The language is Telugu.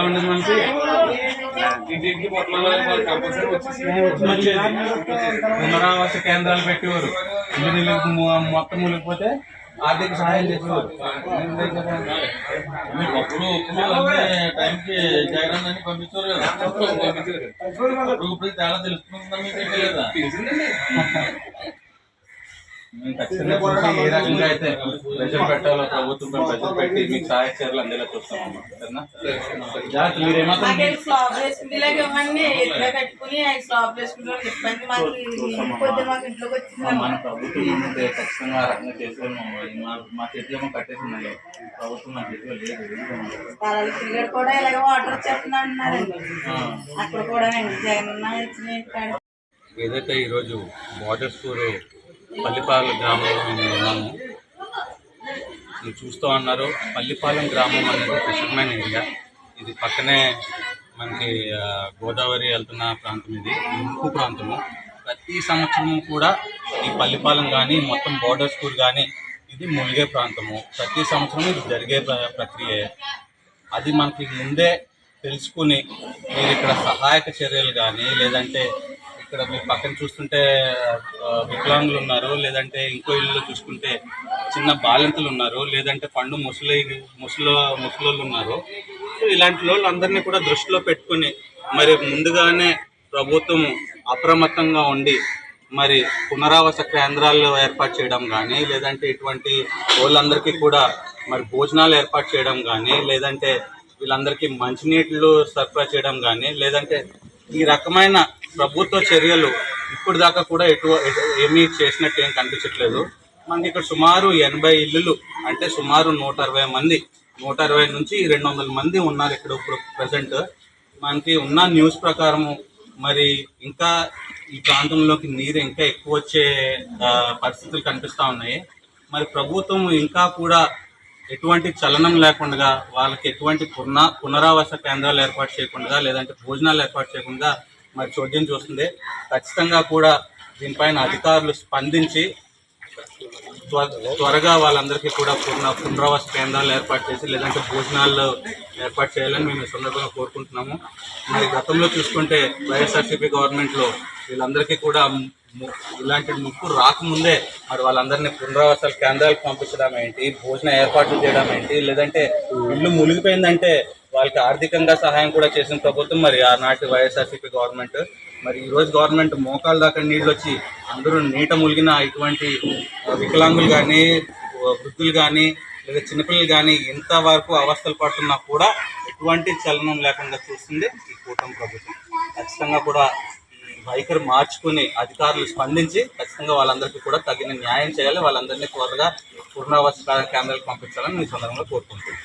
ఉండదు మనకి. ఇంటింటికి పొట్లలో కంపల్సరీ వచ్చేసి పునరావాస కేంద్రాలు పెట్టేవారు. ఇల్లు మొత్తం మునిగిపోతే ఆర్థిక సహాయం మీరు అప్పుడు ఒప్పుడు అన్ని టైంకి జగన్ అని పంపించారు కదా? ఇప్పుడు తేడా తెలుస్తుందా మీకు? మేము ఖచ్చితంగా చూసి ఏ రకంగా అయితే ప్రెషర్ పెట్టాలో ప్రభుత్వం ప్రెషర్ పెట్టి మీకు సహాయ చర్యలు అందేలా చూస్తాం సరేనా? జాగ్రత్త మీరు ఏమాత్రం మాకేం స్లాబ్ వేసుకుంటే ఇలాగ ఇవ్వండి. ఎట్లా కట్టుకుని ఆ స్లాబ్ వేసుకుంటే ఇబ్బంది మాకు పొద్దున మాకు ఇంట్లోకి వచ్చింది. మన ప్రభుత్వం ఉంటే ఖచ్చితంగా ఆ రకంగా చేసేవాళ్ళు మా మా చేతిలో ఏమో కట్టేసిందండి. ప్రభుత్వం మా చేతిలో లేదు. ఎందుకంటే స్థలాలు తిరిగాడు కూడా ఇలాగ వాటర్ వచ్చేస్తుంది అంటున్నారండి. అక్కడ కూడా జగన్ అన్న ఇచ్చిన కాడ ఏదైతే ఈరోజు బార్డర్ స్కూల్ పల్లిపాలెం గ్రామంలో మేము ఉన్నాము. మీరు చూస్తూ ఉన్నారు పల్లిపాలెం గ్రామం అనేది ఫిషర్మెన్ ఏరియా. ఇది పక్కనే మనకి గోదావరి వెళ్తున్న ప్రాంతం ఇది ముంపు ప్రాంతము. ప్రతి సంవత్సరము కూడా ఈ పల్లిపాలెం కానీ మొత్తం బోర్డర్ స్కూల్ కానీ ఇది మునిగే ప్రాంతము. ప్రతి సంవత్సరం ఇది జరిగే ప్ర- అది మనకి ముందే తెలుసుకుని మీరు ఇక్కడ సహాయక చర్యలు కానీ లేదంటే ఇక్కడ మీరు పక్కన చూస్తుంటే వికలాంగులు ఉన్నారు లేదంటే ఇంకో ఇల్లు చూసుకుంటే చిన్న బాలింతలు ఉన్నారు లేదంటే పండు ముసలి ముసలి ముసలోళ్ళు ఉన్నారు. సో ఇలాంటి వాళ్ళందరినీ కూడా దృష్టిలో పెట్టుకుని మరి ముందుగానే ప్రభుత్వం అప్రమత్తంగా ఉండి మరి పునరావాస కేంద్రాలు ఏర్పాటు చేయడం కానీ లేదంటే ఇటువంటి వాళ్ళందరికీ కూడా మరి భోజనాలు ఏర్పాటు చేయడం కానీ లేదంటే వీళ్ళందరికీ మంచినీళ్ళు సరఫరా చేయడం కానీ లేదంటే ఈ రకమైన ప్రభుత్వ చర్యలు ఇప్పుడు దాకా కూడా ఎటు ఏమీ చేసినట్టు ఏం కనిపించట్లేదు. మనకి ఇక్కడ సుమారు ఎనభై ఇల్లులు అంటే సుమారు నూట అరవై మంది నూట అరవై నుంచి రెండు వందల మంది ఉన్నారు ఇక్కడ ఇప్పుడు ప్రజెంట్ మనకి ఉన్న న్యూస్ ప్రకారము మరి ఇంకా ఈ ప్రాంతంలోకి నీరు ఇంకా ఎక్కువ వచ్చే పరిస్థితులు కనిపిస్తూ ఉన్నాయి. మరి ప్రభుత్వం ఇంకా కూడా ఎటువంటి చలనం లేకుండా వాళ్ళకి ఎటువంటి పునరావాస కేంద్రాలు ఏర్పాటు చేయకుండా లేదంటే భోజనాలు ఏర్పాటు చేయకుండా మరి చోద్యం చూస్తుంది. ఖచ్చితంగా కూడా దీనిపైన అధికారులు స్పందించి త్వరగా వాళ్ళందరికీ కూడా పునః పునరావాస కేంద్రాలు ఏర్పాటు చేసి లేదంటే భోజనాలు ఏర్పాటు చేయాలని మేము ఈ సందర్భంగా కోరుకుంటున్నాము. మరి గతంలో చూసుకుంటే వైఎస్ఆర్సీపీ గవర్నమెంట్లో వీళ్ళందరికీ కూడా ము- ఇలాంటి ముప్పు రాకముందే మరి వాళ్ళందరినీ పునరావాసాల కేంద్రాలకు పంపించడం ఏంటి? భోజన ఏర్పాట్లు చేయడం ఏంటి? లేదంటే ఇల్లు మునిగిపోయిందంటే వాళ్ళకి ఆర్థికంగా సహాయం కూడా చేసిన ప్రభుత్వం. మరి ఆనాటి వైఎస్ఆర్సీపీ గవర్నమెంట్. మరి ఈరోజు గవర్నమెంట్ మోకాళ్ళ దాకా నీళ్ళు వచ్చి అందరూ నీట ములిగిన ఇటువంటి వికలాంగులు కానీ వృద్ధులు కానీ లేదా చిన్నపిల్లలు కానీ ఇంతవరకు అవస్థలు పడుతున్నా కూడా ఎటువంటి చలనం లేకుండా చూస్తుంది ఈ కూటమి ప్రభుత్వం. ఖచ్చితంగా కూడా వైఖరి మార్చుకుని అధికారులు స్పందించి ఖచ్చితంగా వాళ్ళందరికీ కూడా తగిన న్యాయం చేయాలి. వాళ్ళందరినీ త్వరగా పునరావాస కేంద్రాలకు పంపించాలని మీ సందర్భంగా కోరుకుంటున్నాను.